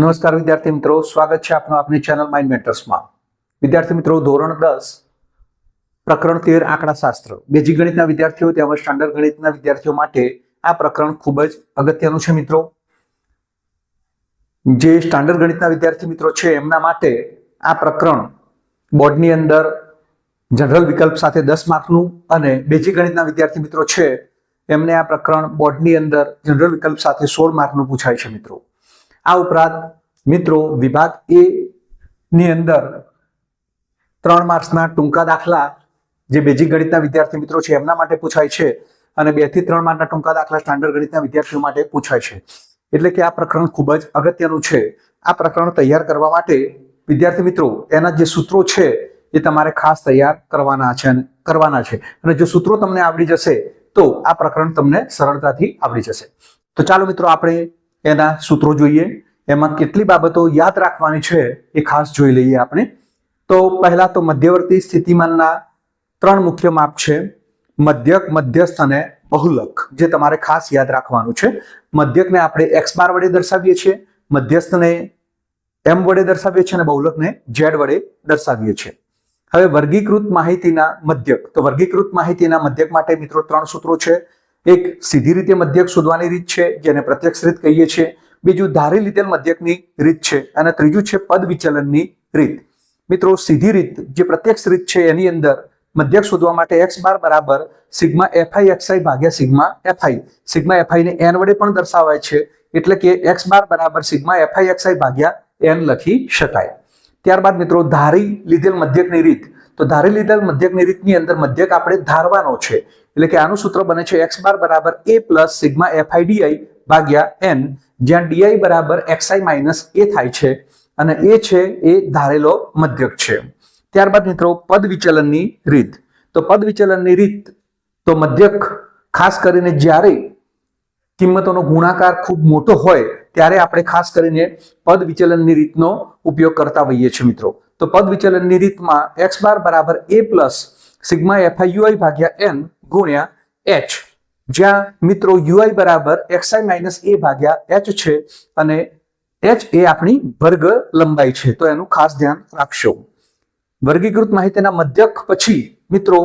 નમસ્કાર વિદ્યાર્થી મિત્રો, સ્વાગત છે આપનું આપની ચેનલ માઇન્ડ મેટર્સમાં વિદ્યાર્થી મિત્રો, ધોરણ દસ, પ્રકરણ તેર આંકડાશાસ્ત્ર. બેઝિક ગણિતના વિદ્યાર્થીઓ તેમજ સ્ટાન્ડર્ડ ગણિતના વિદ્યાર્થીઓ માટે આ પ્રકરણ ખૂબ જ અગત્યનું છે મિત્રો. જે સ્ટાન્ડર્ડ ગણિતના વિદ્યાર્થી મિત્રો છે, એમના માટે આ પ્રકરણ બોર્ડની અંદર જનરલ વિકલ્પ સાથે દસ માર્કનું અને બેઝિક ગણિતના વિદ્યાર્થી મિત્રો છે, એમને આ પ્રકરણ બોર્ડની અંદર જનરલ વિકલ્પ સાથે સોળ માર્કનું પૂછાય છે મિત્રો. આ ઉપરાંત મિત્રો વિભાગ એ ની અંદર ત્રણ માર્ક્સના ટૂંકા દાખલા જે બેઝિક ગણિતના વિદ્યાર્થી મિત્રો છે એમના માટે પૂછાય છે અને બેથી ત્રણ માર્કના ટૂંકા દાખલા સ્ટાન્ડર્ડ ગણિતના વિદ્યાર્થીઓ માટે પૂછાય છે. એટલે કે આ પ્રકરણ ખૂબ જ અગત્યનું છે. આ પ્રકરણ તૈયાર કરવા માટે વિદ્યાર્થી મિત્રો એના જે સૂત્રો છે એ તમારે ખાસ તૈયાર કરવાના છે અને કરવાના છે. અને જો સૂત્રો તમને આવડી જશે તો આ પ્રકરણ તમને સરળતાથી આવડી જશે. તો ચાલો મિત્રો આપણે એના સૂત્રો જોઈએ. એમાં કેટલી બાબતો યાદ રાખવાની છે એ ખાસ જોઈ લઈએ આપણે. તો પહેલા તો મધ્યવર્તી સ્થિતિમાનના ત્રણ મુખ્ય માપ છે. મધ્યક, મધ્યસ્થ અને બહુલક, જે તમારે ખાસ યાદ રાખવાનું છે. મધ્યકને આપણે એક્સ બાર વડે દર્શાવીએ છીએ, મધ્યસ્થને એમ વડે દર્શાવીએ છીએ અને બહુલકને ઝેડ વડે દર્શાવીએ છીએ. હવે વર્ગીકૃત માહિતીના મધ્યક. તો વર્ગીકૃત માહિતીના મધ્યક માટે મિત્રો ત્રણ સૂત્રો છે. એક સીધી રીતે મધ્યક શોધવાની રીત છે, જેને પ્રત્યક્ષ રીત કહીએ છીએ. બીજું ધારી લીધેલ મધ્યકની રીત છે અને ત્રીજું છે પદ વિચલનની રીત. મિત્રો, સીધી રીત જે પ્રત્યક્ષ રીત છે, એની અંદર મધ્યક શોધવા માટે એક્સ બાર બરાબર sigma F I X I ભાગ્યા sigma F I sigma F I ને એન વડે પણ દર્શાવાય છે, એટલે કે એક્સ બાર બરાબર sigma F I X I ભાગ્યા એન લખી શકાય. ત્યારબાદ મિત્રો, ધારી લીધેલ મધ્યકની રીત. તો ધારી લીધેલ મધ્યકની રીતની અંદર મધ્યક આપણે ધારવાનો છે. એટલે કે આનું સૂત્ર બને છે એક્સ બાર બરાબર A plus sigma F I D I ભાગ્યા એન જ્યાં ડીઆઈ બરાબર એક્સઆઈ માઇનસ એ થાય છે. અને એ છે એ ધારેલો મધ્યક છે. ત્યારબાદ મિત્રો, પદ વિચલનની રીત. તો પદ વિચલનની રીત, તો મધ્યક ખાસ કરીને જ્યારે કિંમતોનો ગુણાકાર ખૂબ મોટો હોય, ત્યારે આપણે ખાસ કરીને પદ વિચલનની રીતનો ઉપયોગ કરતા હોઈએ છીએ મિત્રો. તો પદ વિચલનની રીતમાં એક્સ બાર બરાબર A plus sigma F I ભાગ્યા એન ગુણ્યા એચ જ્યાં મિત્રો યુઆઈ બરાબર એક્સઆઈ માઇનસ એ ભાગ્યા એચ છે અને એચ એ આપણી વર્ગ લંબાઈ છે. તો એનું ખાસ ધ્યાન રાખશો. વર્ગીકૃત માહિતીના મધ્યક પછી મિત્રો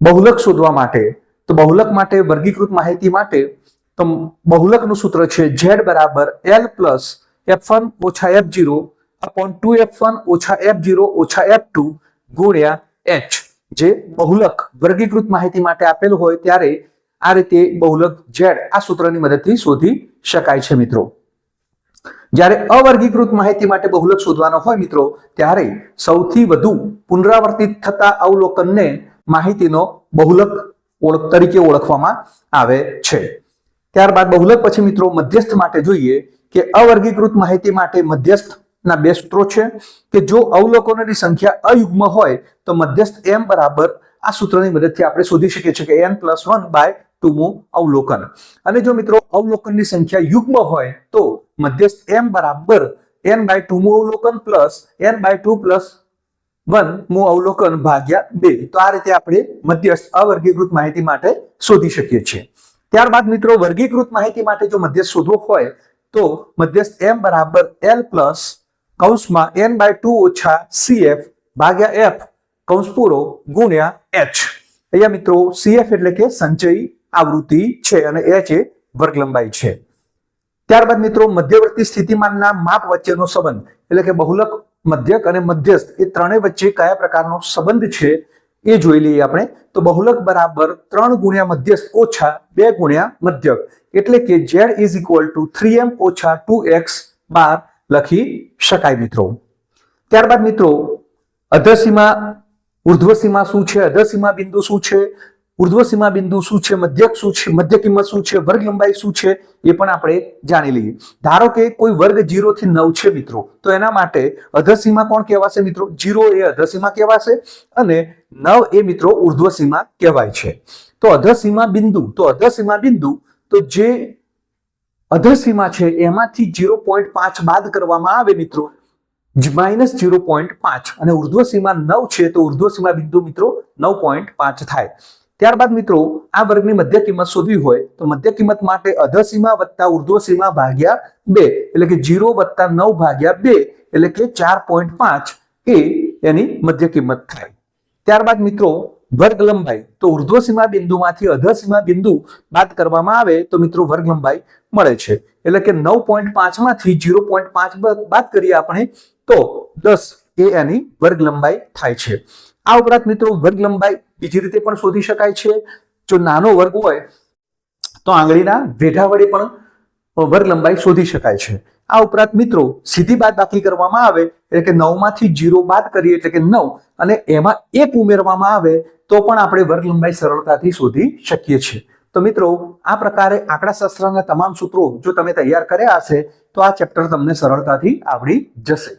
બહુલક શોધવા માટે, તો બહુલક માટે વર્ગીકૃત માહિતી માટે, તો બહુલકનું સૂત્ર છે ઝેડ બરાબર એલ પ્લસ એફ વન ઓછા F zero upon two F one ઓછા એફ જીરો ઓછા એફ ટુ ગુણ્યા એચ જે બહુલક વર્ગીકૃત માહિતી માટે આપેલ હોય ત્યારે આ રીતે બહુલક ઝેડ આ સૂત્રની મદદથી શોધી શકાય છે, મિત્રો. જ્યારે અવર્ગીકૃત માહિતી માટે બહુલક શોધવાનો હોય, મિત્રો, ત્યારે સૌથી વધુ પુનરાવર્તિત થતા અવલોકનને માહિતીનો બહુલક ઓળખ તરીકે ઓળખવામાં આવે છે. ત્યારબાદ બહુલક પછી, મિત્રો, મધ્યસ્થ માટે જોઈએ કે અવર્ગીકૃત માહિતી માટે મધ્યસ્થ ના બે સૂત્રો છે કે જો અવલોકનોની સંખ્યા અયુગ્મ હોય તો મધ્યસ્થ એમ બરાબર આ સૂત્રની મદદથી આપણે શોધી શકીએ છીએ કે એન પ્લસ વન બાય ટુમું અવલોકન. અને જો મિત્રો અવલોકનની સંખ્યા યુગ્મ હોય તો મધ્યસ્થ એમ બરાબર એન બાય ટુમું અવલોકન plus N by two plus one મુ અવલોકન ભાગ્યા બે. તો આ રીતે આપણે મધ્યસ્થ અવર્ગીકૃત માહિતી માટે શોધી શકીએ છીએ. ત્યારબાદ મિત્રો વર્ગીકૃત માહિતી માટે જો મધ્યસ્થ શોધવો હોય તો મધ્યસ્થ એમ બરાબર એલ પ્લસ કૌંસમાં એન બાય ટુ ઓછા સીએફ ભાગ્યા એફ કૌંસ પૂરો ગુણ્યા એચ. અહીંયા મિત્રો સીએફ એટલે કે સંચયી આવૃત્તિ છે અને એચ એ વર્ગ લંબાઈ છે. ત્યારબાદ મિત્રો, મધ્યવર્તી સ્થિતિમાનના માપ વચ્ચેનો સંબંધ એટલે કે બહુલક, મધ્યક અને મધ્યસ્થ એ ત્રણેય વચ્ચે કયા પ્રકારનો સંબંધ છે એ જોઈ લઈએ આપણે. તો બહુલક બરાબર ત્રણ ગુણ્યા મધ્યસ્થ ઓછા બે ગુણ્યા મધ્યક. એટલે કે Z is equal to three M ઓછા ટુ એક્સ બાર લખી શકાય મિત્રો. ત્યારબાદ મિત્રો, અધસીમા, ઉર્ધ્વસીમા શું છે? અધસીમા બિંદુ શું છે? ઉર્ધ્વસીમા બિંદુ શું છે? મધ્યક શું છે? મધ્ય કિંમત શું છે? વર્ગ લંબાઈ શું છે? એ પણ આપણે જાણી લઈએ. ધારો કે કોઈ વર્ગ જીરો થી નવ છે મિત્રો, તો એના માટે અધસીમા કોણ કહેવાશે મિત્રો? જીરો એ અધસીમા કહેવાશે અને નવ એ મિત્રો ઉર્ધ્વસીમા કહેવાય છે. તો અધસીમા બિંદુ, તો અધસીમા બિંદુ, તો જે અધસીમા છે, એમાંથી જીરો પોઈન્ટ પાંચ બાદ કરવામાં આવે મિત્રો. માઇનસ જીરો પોઈન્ટ પાંચ અને ઉર્ધ્વ સીમા નવ છે, તો ઉર્ધ્વ સીમા બિંદુ મિત્રો નવ પોઈન્ટ પાંચ થાય. ત્યારબાદ મિત્રો, આ વર્ગની મધ્ય કિંમત શોધવી હોય, તો મધ્ય કિંમત માટે અધર સીમા વત્તા ઉર્ધ્વ સીમા ભાગ્યા બે, એટલે કે જીરો વત્તા નવ ભાગ્યા બે, એટલે કે ચાર પોઈન્ટ પાંચ એ એની મધ્ય કિંમત થાય. ત્યારબાદ મિત્રો, વર્ગ લંબાઈ, તો ઉર્ધ્વ સીમા બિંદુમાંથી અધર સીમા બિંદુ બાદ કરવામાં આવે, તો મિત્રો વર્ગ લંબાઈ મળે છે. એટલે કે નવ પોઈન્ટ પાંચમાંથી જીરો પોઈન્ટ પાંચ બાદ કરીએ આપણે, તો દસ એ એની વર્ગ લંબાઈ થાય છે. આ ઉપરાંત મિત્રો વર્ગ લંબાઈ બીજી રીતે પણ શોધી શકાય છે. જો નાનો વર્ગ હોય, તો આંગળીના વેઢા વડે પણ વર્ગ લંબાઈ શોધી શકાય છે. આ ઉપરાંત મિત્રો સીધી બાદ બાકી કરવામાં આવે, એટલે કે નવમાંથી જીરો બાદ કરીએ, એટલે કે નવ, અને એમાં એક ઉમેરવામાં આવે, તો પણ આપણે વર્ગ લંબાઈ સરળતાથી શોધી શકીએ છીએ. તો મિત્રો, આ પ્રકારે આંકડાશાસ્ત્રના તમામ સૂત્રો જો તમે તૈયાર કર્યા હશે, તો આ ચેપ્ટર તમને સરળતાથી આવડી જશે.